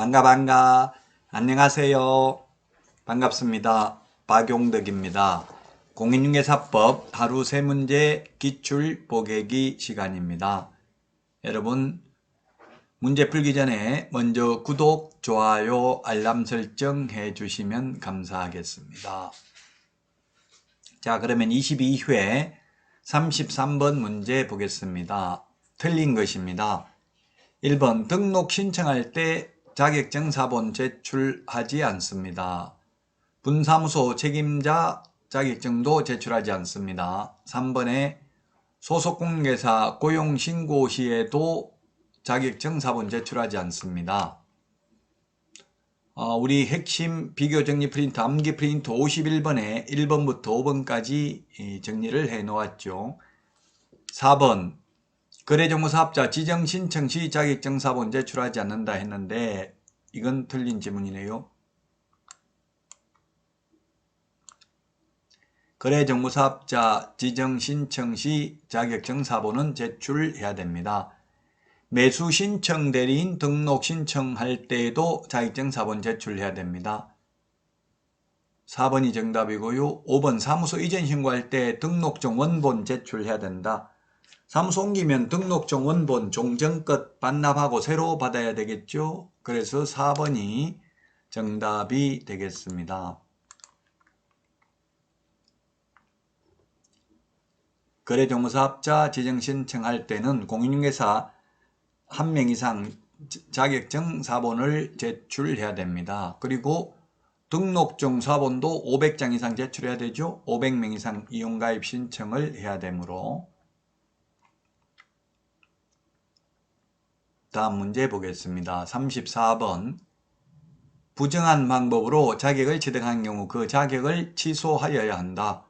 반가 반가. 안녕하세요. 반갑습니다. 박용덕입니다. 공인중개사법 하루 세 문제 기출 보객기 시간입니다. 여러분 문제 풀기 전에 먼저 구독 좋아요 알람 설정 해 주시면 감사하겠습니다 자 그러면 22회 33번 문제 보겠습니다 틀린 것입니다 1번 등록 신청할 때 자격증 사본 제출하지 않습니다. 분사무소 책임자 자격증도 제출하지 않습니다. 3번에 소속공개사 고용신고 시에도 자격증 사본 제출하지 않습니다. 어, 우리 핵심 비교 정리 프린트 암기 프린트 51번에 1번부터 5번까지 이, 정리를 해 놓았죠. 4번 거래정보사업자 지정 신청 시 자격증 사본 제출하지 않는다 했는데 이건 틀린 지문이네요. 거래정보사업자 지정 신청 시 자격증 사본은 제출해야 됩니다. 매수 신청 대리인 등록 신청할 때에도 자격증 사본 제출해야 됩니다. 4번이 정답이고요. 5번 사무소 이전 신고할 때 등록증 원본 제출해야 된다. 사무소 옮기면 등록증 원본 종전껏 반납하고 새로 받아야 되겠죠. 그래서 4번이 정답이 되겠습니다. 거래정보사업자 지정 신청할 때는 공인중개사 한 명 이상 자격증 사본을 제출해야 됩니다. 그리고 등록증 사본도 500장 이상 제출해야 되죠. 500명 이상 이용가입 신청을 해야 되므로 다음 문제 보겠습니다. 34번 부정한 방법으로 자격을 취득한 경우 그 자격을 취소하여야 한다.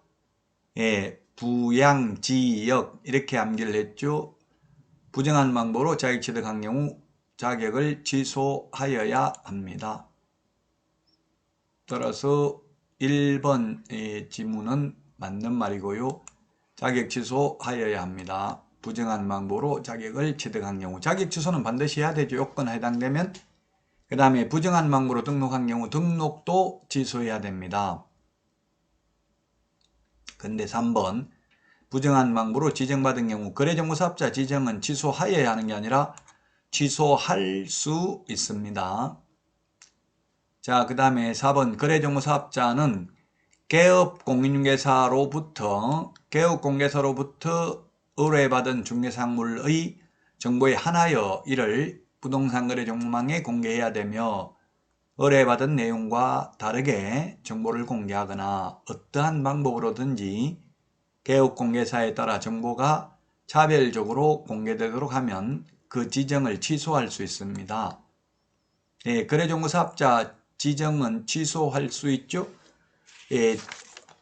예, 부양지역 이렇게 암기를 했죠. 부정한 방법으로 자격 취득한 경우 자격을 취소하여야 합니다. 따라서 1번 지문은 맞는 말이고요. 자격 취소하여야 합니다. 부정한 방법으로 자격을 취득한 경우 자격 취소는 반드시 해야 되죠. 요건에 해당되면 그 다음에 부정한 방법으로 등록한 경우 등록도 취소해야 됩니다. 근데 3번 부정한 방법으로 지정받은 경우 거래정보사업자 지정은 취소하여야 하는 게 아니라 취소할 수 있습니다. 자, 그 다음에 4번 거래정보사업자는 개업공인중개사로부터 개업공개사로부터 의뢰받은 중개상물의 정보에 한하여 이를 부동산 거래 정보망에 공개해야 되며 의뢰받은 내용과 다르게 정보를 공개하거나 어떠한 방법으로든지 개업 공개사에 따라 정보가 차별적으로 공개되도록 하면 그 지정을 취소할 수 있습니다. 예, 거래정보사업자 지정은 취소할 수 있죠. 예,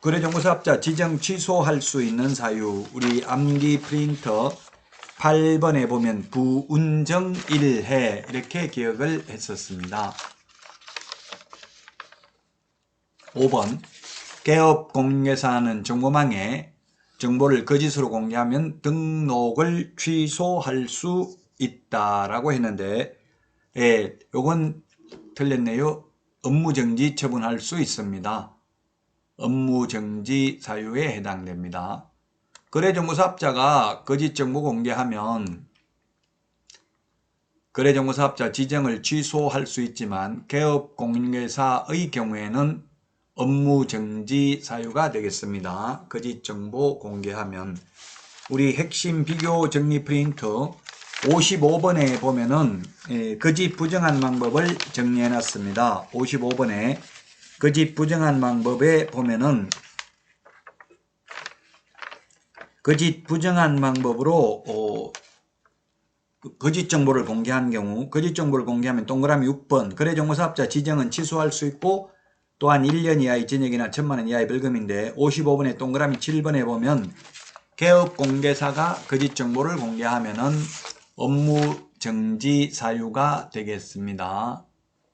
거래정보사업자 지정 취소할 수 있는 사유 우리 암기 프린터 8번에 보면 부운정 1회 이렇게 기억을 했었습니다. 5번 개업 공개사는 정보망에 정보를 거짓으로 공개하면 등록을 취소할 수 있다라고 했는데 예, 요건 틀렸네요. 업무정지 처분할 수 있습니다. 업무정지 사유에 해당됩니다. 거래정보사업자가 거짓 정보 공개하면 거래정보사업자 지정을 취소할 수 있지만 개업공인회사의 경우에는 업무 정지 사유가 되겠습니다. 거짓 정보 공개하면 우리 핵심 비교 정리 프린트 55번에 보면은 예, 거짓 부정한 방법을 정리해 놨습니다. 55번에 거짓 부정한 방법에 보면은 거짓 부정한 방법으로 어, 거짓 정보를 공개한 경우 거짓 정보를 공개하면 동그라미 6번 거래정보사업자 지정은 취소할 수 있고 또한 1년 이하의 징역이나 천만 원 이하의 벌금인데 55번에 동그라미 7번에 보면 개업 공개사가 거짓 정보를 공개하면은 업무 정지 사유가 되겠습니다.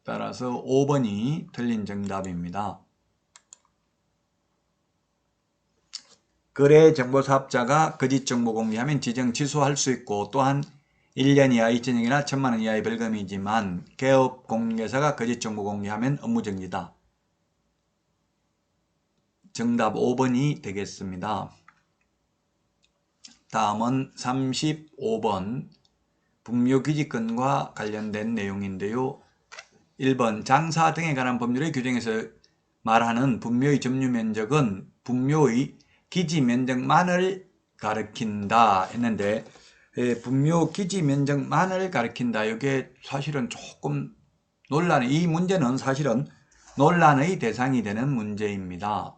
따라서 5번이 틀린 정답입니다. 거래 정보사업자가 거짓 정보 공개하면 지정 취소할 수 있고 또한 1년 이하 2천억이나 1천만 원 이하의 벌금이지만 개업 공개사가 거짓 정보 공개하면 업무정지다. 정답 5번이 되겠습니다. 다음은 35번 분묘기지권과 관련된 내용인데요. 1번 장사 등에 관한 법률의 규정에서 말하는 분묘의 점유 면적은 분묘의 기지 면적만을 가리킨다 했는데 예, 분묘 기지 면적만을 가리킨다. 이게 사실은 조금 논란이 이 문제는 사실은 논란의 대상이 되는 문제입니다.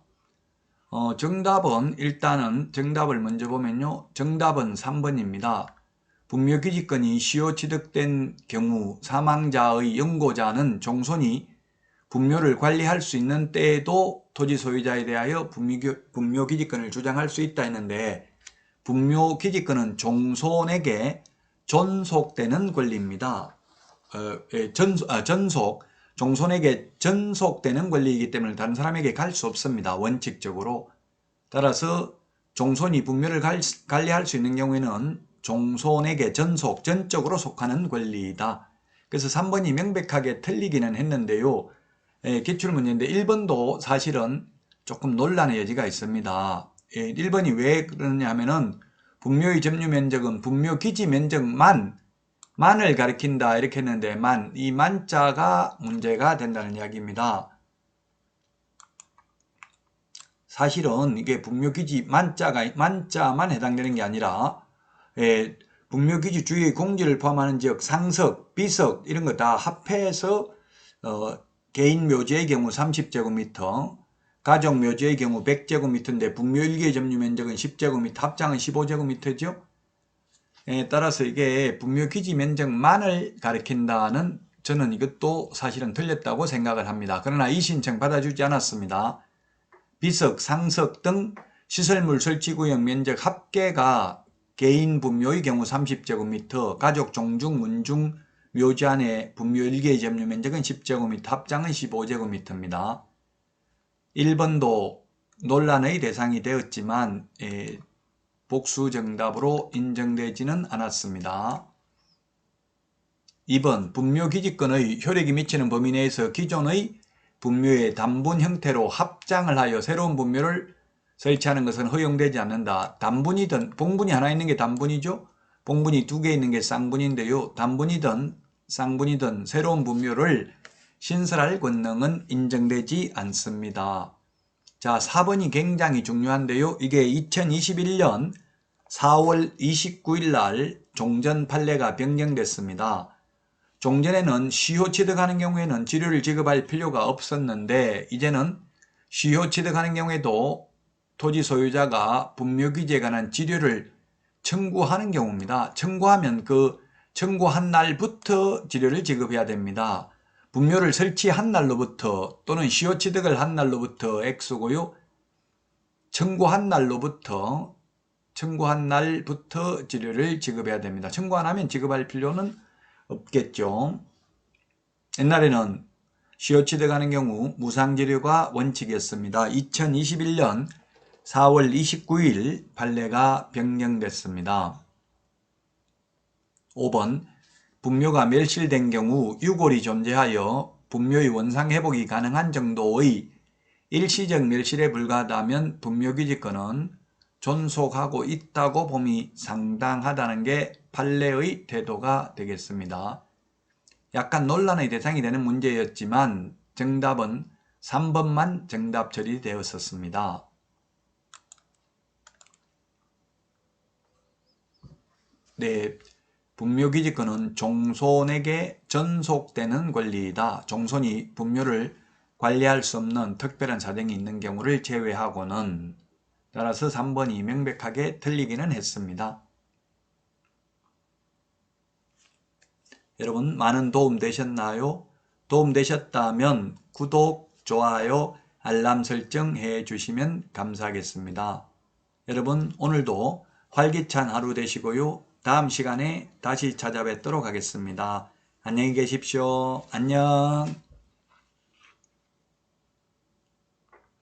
어, 정답은 일단은 정답을 먼저 보면요. 정답은 3번입니다. 분묘기지권이 시효 취득된 경우 사망자의 연고자는 종손이 분묘를 관리할 수 있는 때에도 토지 소유자에 대하여 분묘기지권을 주장할 수 있다 했는데 분묘기지권은 종손에게 존속되는 권리입니다. 어, 예, 전, 아, 전속, 종손에게 전속되는 권리이기 때문에 다른 사람에게 갈 수 없습니다. 원칙적으로. 따라서 종손이 분묘를 관리할 수 있는 경우에는 종손에게 전속, 전적으로 속하는 권리이다. 그래서 3번이 명백하게 틀리기는 했는데요. 예, 기출문제인데 1번도 사실은 조금 논란의 여지가 있습니다. 예, 1번이 왜 그러냐 하면은 분묘의 점유 면적은 분묘 기지 면적만 만을 가리킨다 이렇게 했는데 만, 이 만자가 문제가 된다는 이야기입니다. 사실은 이게 분묘 기지 만자가 만자만 해당되는 게 아니라 예, 분묘 기지 주위의 공지를 포함하는 지역 상석, 비석 이런 거 다 합해서 어, 개인 묘지의 경우 30제곱미터, 가족 묘지의 경우 100제곱미터인데 분묘 일개 점유 면적은 10제곱미터, 합장은 15제곱미터죠. 에 따라서 이게 분묘 기지 면적만을 가리킨다는 저는 이것도 사실은 틀렸다고 생각을 합니다. 그러나 이 신청 받아주지 않았습니다. 비석, 상석 등 시설물 설치구역 면적 합계가 개인 분묘의 경우 30제곱미터, 가족 종중, 문중, 묘지 안에 분묘 1개의 점유 면적은 10제곱미터, 합장은 15제곱미터입니다. 1번도 논란의 대상이 되었지만 예, 복수 정답으로 인정되지는 않았습니다. 2번 분묘기지권의 효력이 미치는 범위 내에서 기존의 분묘의 단분 형태로 합장을 하여 새로운 분묘를 설치하는 것은 허용되지 않는다. 단분이든 봉분이 하나 있는 게 단분이죠. 봉분이 두 개 있는 게 쌍분인데요. 단분이든 쌍분이든 새로운 분묘를 신설할 권능은 인정되지 않습니다. 자, 4번이 굉장히 중요한데요. 이게 2021년 4월 29일 날 종전 판례가 변경됐습니다. 종전에는 시효 취득하는 경우에는 지료를 지급할 필요가 없었는데 이제는 시효 취득하는 경우에도 토지 소유자가 분묘기지에 관한 지료를 청구하는 경우입니다. 청구하면 그 청구한 날부터 지료를 지급해야 됩니다. 분묘를 설치한 날로부터 또는 시효 취득을 한 날로부터 X고요. 청구한 날로부터 청구한 날부터 지료를 지급해야 됩니다. 청구 안 하면 지급할 필요는 없겠죠. 옛날에는 시효 취득하는 경우 무상지료가 원칙이었습니다. 2021년 4월 29일 판례가 변경됐습니다. 5번 분묘가 멸실된 경우 유골이 존재하여 분묘의 원상 회복이 가능한 정도의 일시적 멸실에 불과하다면 분묘기지권은 존속하고 있다고 봄이 상당하다는 게 판례의 태도가 되겠습니다. 약간 논란의 대상이 되는 문제였지만 정답은 3번만 정답 처리되었었습니다. 네, 분묘기지권은 종손에게 전속되는 권리이다. 종손이 분묘를 관리할 수 없는 특별한 사정이 있는 경우를 제외하고는 따라서 3번이 명백하게 틀리기는 했습니다. 여러분 많은 도움 되셨나요? 도움 되셨다면 구독, 좋아요, 알람 설정 해 주시면 감사하겠습니다. 여러분 오늘도 활기찬 하루 되시고요. 다음 시간에 다시 찾아뵙도록 하겠습니다. 안녕히 계십시오. 안녕.